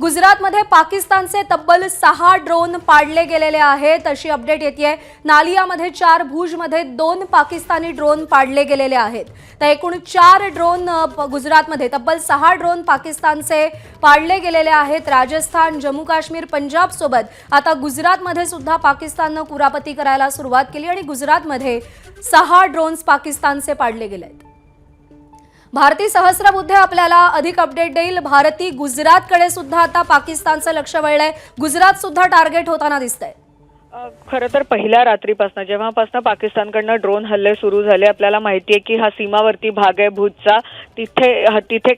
गुजरातमध्ये पाकिस्तानचे तब्बल सहा ड्रोन पाडले गेलेले आहेत. अशी अपडेट येते नालियामध्ये चार भुजमध्ये दोन पाकिस्तानी ड्रोन पाडले गेलेले आहेत. तर एकूण चार ड्रोन गुजरातमध्ये तब्बल सहा ड्रोन पाकिस्तानचे पाडले गेलेले आहेत. राजस्थान जम्मू काश्मीर पंजाबसोबत आता गुजरातमध्ये सुद्धा पाकिस्ताननं कुरापती करायला सुरुवात केली आणि गुजरातमध्ये सहा ड्रोन्स पाकिस्तानचे पाडले गेले आहेत भारती सहस्रबुद्धे आपल्याला अधिक अपडेट देईल. भारती गुजरातकडे सुद्धा आता पाकिस्तानचं लक्ष वळलंय. गुजरात सुद्धा टार्गेट होताना दिसतंय. खरं तर पहिल्या रात्रीपासून जेव्हापासून पाकिस्तानकडनं ड्रोन हल्ले सुरू झाले आपल्याला माहिती आहे की हा सीमावर्ती भाग आहे भुजचा. तिथे तिथे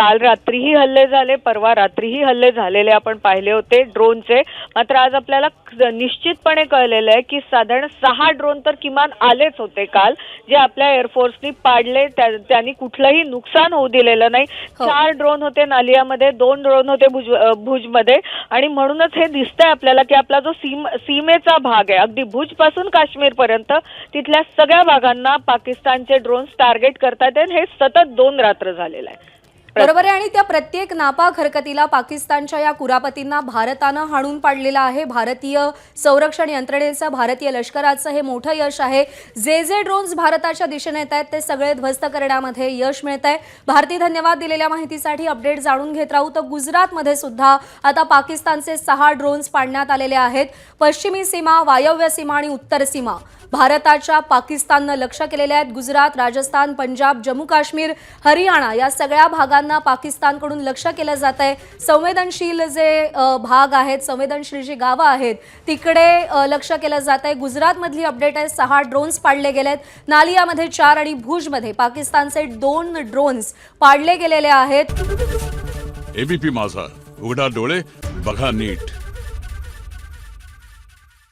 काल रात्रीही हल्ले झाले परवा रात्रीही हल्ले झालेले आपण पाहिले होते ड्रोनचे. मात्र आज आपल्याला निश्चितपणे कळलेलं आहे की साधारण सहा ड्रोन तर किमान आलेच होते काल. जे आपल्या एअरफोर्सनी पाडले त्या- त्यांनी कुठलंही नुकसान होऊ दिलेलं नाही. हो. चार ड्रोन होते नालियामध्ये दोन ड्रोन होते भुज भुजमध्ये. आणि म्हणूनच हे दिसतंय आपल्याला की आपला जो सीम सीमेचा भाग आहे अगदी भुजपासून काश्मीर पर्यंत तिथल्या सगळ्या भागांना पाकिस्तानचे ड्रोन्स टार्गेट करतात हे सतत दोन रात्र झालेलं आहे. बरोबर आहे. आणि त्या प्रत्येक नापाक हरकतीला पाकिस्तानच्या या कुरापतींना भारतानं हाणून पाडलेलं आहे. भारतीय संरक्षण यंत्रणेचं भारतीय लष्कराचं हे मोठं यश आहे. जे जे ड्रोन्स भारताच्या दिशेने येत आहेत ते सगळे ध्वस्त करण्यामध्ये यश मिळत आहे. भारती धन्यवाद दिलेल्या माहितीसाठी अपडेट जाणून घेत राहू. तर गुजरातमध्ये सुद्धा आता पाकिस्तानचे सहा ड्रोन्स पाडण्यात आलेले आहेत. पश्चिमी सीमा वायव्य सीमा आणि उत्तर सीमा भारताच्या पाकिस्ताननं लक्ष केलेले आहेत. गुजरात राजस्थान पंजाब जम्मू काश्मीर हरियाणा या सगळ्या भागात मुद्द्यांना पाकिस्तानकडून लक्ष केलं जात आहे. संवेदनशील जे भाग आहेत संवेदनशील जी गावं आहेत तिकडे लक्ष केलं जात आहे. गुजरातमधली अपडेट आहे सहा ड्रोन्स पाडले आहेत नालियामध्ये चार आणि भुजमध्ये पाकिस्तानचे दोन ड्रोन्स पाडले गेलेले आहेत. एबीपी माझा उघडा डोळे बघा नीट.